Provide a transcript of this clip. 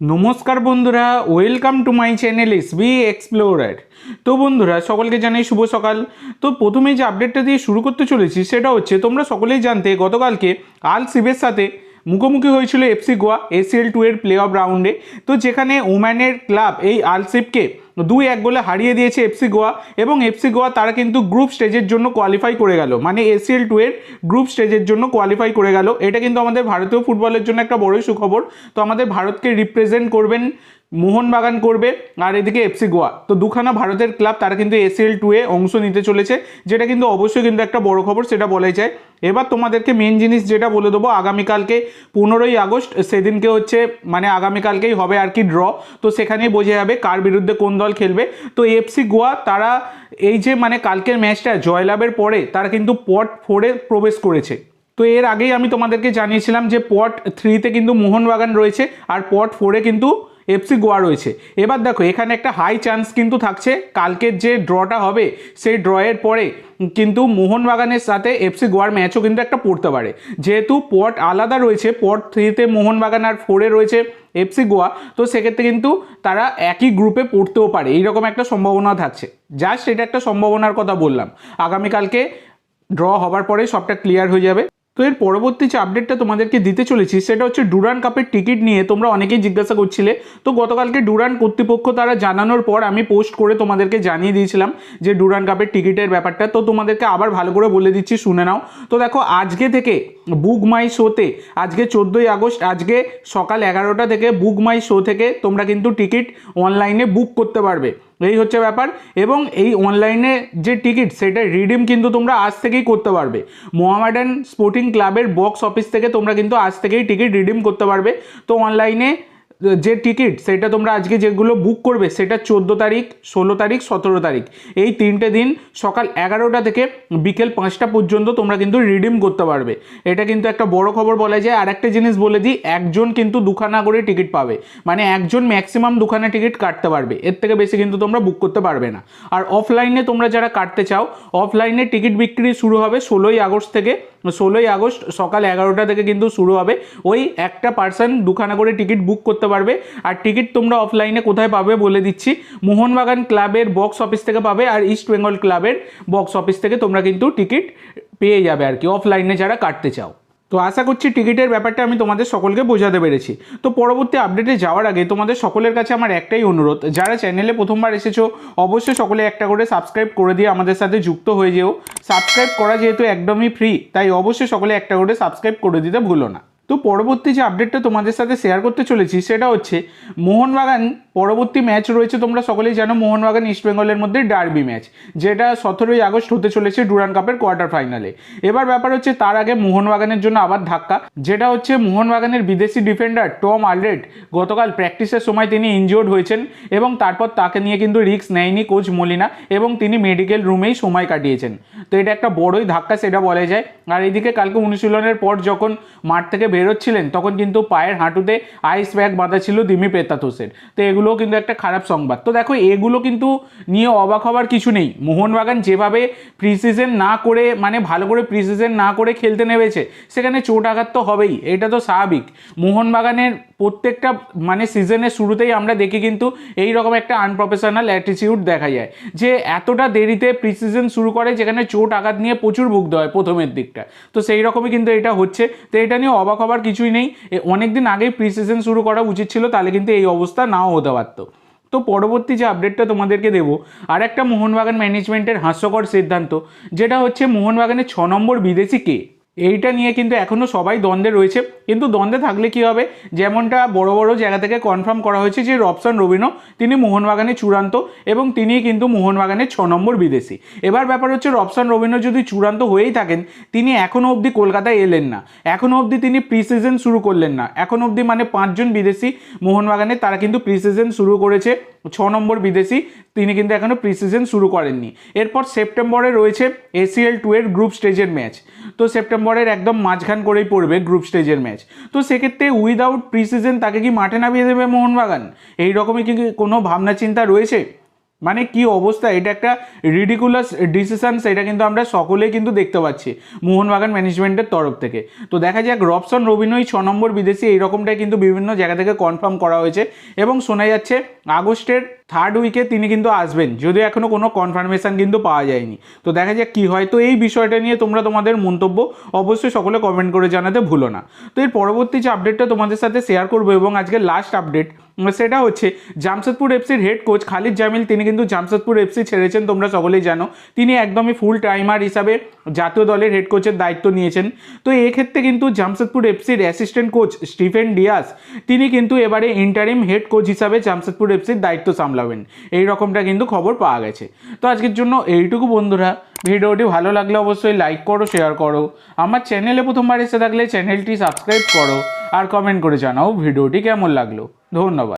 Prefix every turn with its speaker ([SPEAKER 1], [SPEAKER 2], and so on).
[SPEAKER 1] নমস্কার বন্ধুরা welcome to my channel S B explorer তো বন্ধুরা, সকলকে জানাই শুভ সকাল। তো প্রথমে যে আপডেটটা দিয়ে শুরু করতে চলেছি, সেটা হচ্ছে তোমরা সকলেই জানতে গতকালকে আল সিবের সাথে মুখোমুখি হয়েছিল এফসি গোয়া এসিএল টু এর প্লে অফ রাউন্ডে তো যেখানে ওম্যানের ক্লাব এই আলসিপকে দুই এক গোলে হারিয়ে দিয়েছে এফসি গোয়া এবং এফসি গোয়া তারা কিন্তু গ্রুপ স্টেজের জন্য কোয়ালিফাই করে গেল। মানে এসিএল টু এর গ্রুপ স্টেজের জন্য কোয়ালিফাই করে গেল। এটা কিন্তু আমাদের ভারতীয় ফুটবলের জন্য একটা বড়ই সুখবর। তো আমাদের ভারতকে রিপ্রেজেন্ট করবেন মোহনবাগান করবে, আর এদিকে এফসি গোয়া। তো দুখানা ভারতের ক্লাব তারা কিন্তু এসিএল টু এ অংশ নিতে চলেছে, যেটা কিন্তু অবশ্যই কিন্তু একটা বড় খবর, সেটা বলাই যায়। এবার তোমাদেরকে মেন জিনিস যেটা বলে দেবো, আগামীকালকে পনেরোই আগস্ট, সেদিনকে হচ্ছে মানে আগামীকালকেই হবে আর কি ড্র তো সেখানেই বোঝা যাবে কার বিরুদ্ধে কোন দল খেলবে। তো এফসি গোয়া, তারা এই যে মানে কালকের ম্যাচটা জয়লাভের পরে, তারা কিন্তু পট ফোরে প্রবেশ করেছে। তো এর আগেই আমি তোমাদেরকে জানিয়েছিলাম যে পট থ্রিতে কিন্তু মোহনবাগান রয়েছে, আর পট ফোরে কিন্তু এফসি গোয়া রয়েছে। এবার দেখো, এখানে একটা হাই চান্স কিন্তু থাকছে। কালকের যে ড্রটা হবে, সেই ড্রয়ের পরে কিন্তু মোহনবাগানের সাথে এফসি গোয়ার ম্যাচও কিন্তু একটা পড়তে পারে। যেহেতু পট আলাদা রয়েছে, পট থ্রিতে মোহনবাগান আর ফোরে রয়েছে এফসি গোয়া, তো সেক্ষেত্রে কিন্তু তারা একই গ্রুপে পড়তেও পারে। এইরকম একটা সম্ভাবনা থাকছে। জাস্ট এটা একটা সম্ভাবনার কথা বললাম। আগামীকালকে ড্র হবার পরে সবটা ক্লিয়ার হয়ে যাবে। তো এর পরবর্তী যে আপডেটটা তোমাদেরকে দিতে চলেছি, সেটা হচ্ছে ডুরান কাপের টিকিট নিয়ে তোমরা অনেকেই জিজ্ঞাসা করছিলে। তো গতকালকে ডুরান কর্তৃপক্ষ তারা জানানোর পর আমি পোস্ট করে তোমাদেরকে জানিয়ে দিয়েছিলাম যে ডুরান কাপের টিকিটের ব্যাপারটা। তো তোমাদেরকে আবার ভালো করে বলে দিচ্ছি, শুনে নাও। তো দেখো, আজকে থেকে বুক মাই শোতে আজকে চোদ্দোই আগস্ট, আজকে সকাল এগারোটা থেকে বুক মাই শো থেকে তোমরা কিন্তু টিকিট অনলাইনে বুক করতে পারবে। এই হচ্ছে ব্যাপার। এবং এই অনলাইনে যে টিকিট সেটা রিডিম কিন্তু তোমরা আজ থেকেই করতে পারবে। মোহামেডান স্পোর্টিং ক্লাবের বক্স অফিস থেকে তোমরা কিন্তু আজ থেকেই টিকিট রিডিম করতে পারবে। তো অনলাইনে যে টিকিট সেটা তোমরা আজকে যেগুলো বুক করবে, সেটা চোদ্দ তারিখ, ষোলো তারিখ, সতেরো তারিখ। এই তিনটে দিন সকাল এগারোটা থেকে বিকেল পাঁচটা পর্যন্ত তোমরা কিন্তু রিডিম করতে পারবে। এটা কিন্তু একটা বড় খবর বলা যায়। আর একটা জিনিস বলে দিই, একজন কিন্তু দুখানা করে টিকিট পাবে। মানে একজন ম্যাক্সিমাম দুখানা টিকিট কাটতে পারবে। এর থেকে বেশি কিন্তু তোমরা বুক করতে পারবে না। আর অফলাইনে তোমরা যারা কাটতে চাও অফলাইনে টিকিট বিক্রি শুরু হবে ষোলোই আগস্ট থেকে। ষোলোই আগস্ট সকাল এগারোটা থেকে কিন্তু শুরু হবে। ওই একটা পার্সন দুখানা করে টিকিট বুক করতে পারবে। আর টিকিট তোমরা অফলাইনে কোথায় পাবে বলে দিচ্ছি। মোহনবাগান ক্লাবের বক্স অফিস থেকে পাবে আর ইস্ট বেঙ্গল ক্লাবের বক্স অফিস থেকে তোমরা কিন্তু টিকিট পেয়ে যাবে আর কি অফলাইনে যারা কাটতে চাও। তো আশা করছি টিকিটের ব্যাপারটা আমি তোমাদের সকলকে বোঝাতে পেরেছি। তো পরবর্তী আপডেটে যাওয়ার আগে তোমাদের সকলের কাছে আমার একটাই অনুরোধ, যারা চ্যানেলে প্রথমবার এসেছ, অবশ্যই সকলে একটা করে সাবস্ক্রাইব করে দিয়ে আমাদের সাথে যুক্ত হয়ে যেও। সাবস্ক্রাইব করা যেহেতু একদমই ফ্রি তাই অবশ্যই সকলে একটা করে সাবস্ক্রাইব করে দিতে ভুলো না। তো পরবর্তী যে আপডেটটা তোমাদের সাথে শেয়ার করতে চলেছি, সেটা হচ্ছে মোহনবাগান পরবর্তী ম্যাচ রয়েছে, তোমরা সকলেই জানো মোহনবাগান ইস্টবেঙ্গলের মধ্যে ডার্বি ম্যাচ যেটা সতেরোই আগস্ট হতে চলেছে ডুরান কাপের কোয়ার্টার ফাইনালে এবার ব্যাপার হচ্ছে তার আগে মোহনবাগানের জন্য আবার ধাক্কা, যেটা হচ্ছে মোহনবাগানের বিদেশি ডিফেন্ডার টম আলরেড গতকাল প্র্যাকটিসের সময় তিনি ইনজিওর্ড হয়েছেন এবং তারপর তাকে নিয়ে কিন্তু রিস্ক নেয়নি কোচ মলিনা এবং তিনি মেডিকেল রুমেই সময় কাটিয়েছেন। তো এটা একটা বড়ই ধাক্কা, সেটা বলা যায়। আর এদিকে কালকে অনুশীলনের পর যখন মাঠ থেকে বেরোচ্ছিলেন, তখন কিন্তু পায়ের হাঁটুতে আইস ব্যাগ বাঁধা ছিল দিমি পেতাতোসের তো এগুলোও কিন্তু একটা খারাপ সংবাদ। তো দেখো, এগুলো কিন্তু নিয়ে অবাক হওয়ার কিছু নেই। মোহনবাগান যেভাবে প্রিসিজন না করে মানে ভালো করে প্রিসিজন না করে খেলতে নেমেছে, সেখানে চোট আঘাত তো হবেই, এটা তো স্বাভাবিক। মোহনবাগানের প্রত্যেকটা মানে সিজনের শুরুতেই আমরা দেখি কিন্তু এই রকম একটা আনপ্রফেশনাল অ্যাটিটিউড দেখা যায়, যে এতটা দেরিতে প্রিসিজন শুরু করে, যেখানে চোট আঘাত নিয়ে প্রচুর ভুগতে হয় প্রথমের দিকটা। তো সেই রকমই কিন্তু এটা হচ্ছে। তো এটা নিয়ে অবাক হবার কিছুই নেই। অনেক দিন আগেই প্রিসিজন শুরু করা উচিত ছিল, তাহলে কিন্তু এই অবস্থা নাও হতে পারতো। তো পরবর্তী যে আপডেটটা তোমাদেরকে দেবো, আর একটা মোহনবাগান ম্যানেজমেন্টের হাস্যকর সিদ্ধান্ত, যেটা হচ্ছে মোহনবাগানের ছ নম্বর বিদেশি কে? এইটা নিয়ে কিন্তু এখনও সবাই দ্বন্দ্বে রয়েছে। কিন্তু দ্বন্দ্বে থাকলে কি হবে? যেমনটা বড় বড় জায়গা থেকে কনফার্ম করা হয়েছে যে রবসন রবিনো তিনি মোহনবাগানে চূড়ান্ত এবং তিনি কিন্তু মোহনবাগানের ছ নম্বর বিদেশি। এবার ব্যাপার হচ্ছে রবসন রবিনো যদি চূড়ান্ত হয়েই থাকেন, তিনি এখনও অবধি কলকাতায় এলেন না। এখনও অবধি তিনি প্রি সিজন শুরু করলেন না। এখন অবধি মানে পাঁচজন বিদেশি মোহনবাগানে তারা কিন্তু প্রি সিজন শুরু করেছে। ছ নম্বর বিদেশি, তিনি কিন্তু এখনও প্রিসিজন শুরু করেননি। এরপর সেপ্টেম্বরে রয়েছে এসিএল টু এর গ্রুপ স্টেজের ম্যাচ তো সেপ্টেম্বরের একদম মাঝখান করেই পড়বে গ্রুপ স্টেজের ম্যাচ তো সেক্ষেত্রে উইদাউট প্রিসিজন তাকে কি মাঠে নামিয়ে দেবে মোহনবাগান? এই রকমই কি কোনো ভাবনা চিন্তা রয়েছে? মানে কি অবস্থা? এটা একটা রিডিকুলাস ডিসিশন সেটা কিন্তু আমরা সকলেই কিন্তু দেখতে পাচ্ছি মোহনবাগান ম্যানেজমেন্টের তরফ থেকে। তো দেখা যাক, রবসন রবিনই ছ নম্বর বিদেশি, এইরকমটাই কিন্তু বিভিন্ন জায়গা থেকে কনফার্ম করা হয়েছে। এবং শোনা যাচ্ছে, আগস্টের থার্ড উইকে তিনি কিন্তু আসবেন, যদিও এখনও কোনো কনফার্মেশন কিন্তু পাওয়া যায়নি। তো দেখা যাক কী হয়। তো এই বিষয়টা নিয়ে তোমরা তোমাদের মন্তব্য অবশ্যই সকলে কমেন্ট করে জানাতে ভুলো না। তো এর পরবর্তী যে আপডেটটা তোমাদের সাথে শেয়ার করব এবং আজকে লাস্ট আপডেট সেটা হচ্ছে, জামশেদপুর এফসির হেড কোচ খালিদ জামিল, তিনি কিন্তু জামশেদপুর এফসি ছেড়েছেন, তোমরা সকলেই জানো। তিনি একদমই ফুল টাইমার হিসাবে জাতীয় দলের হেড কোচের দায়িত্ব নিয়েছেন। তো এক্ষেত্রে কিন্তু জামশেদপুর এফসির অ্যাসিস্ট্যান্ট কোচ স্টিফেন ডিয়াস, তিনি কিন্তু এবারে ইন্টারিম হেড কোচ হিসাবে জামশেদপুর এফসির দায়িত্ব সামলাবেন। এই রকমটা কিন্তু খবর পাওয়া গেছে। তো আজকের জন্য এইটুকু বন্ধুরা। ভিডিওটি ভালো লাগলে অবশ্যই লাইক করো শেয়ার করো। আমার চ্যানেলে প্রথমবার এসে থাকলে চ্যানেলটি সাবস্ক্রাইব করো। আর কমেন্ট করে জানাও ভিডিওটি কেমন লাগল। ধন্যবাদ।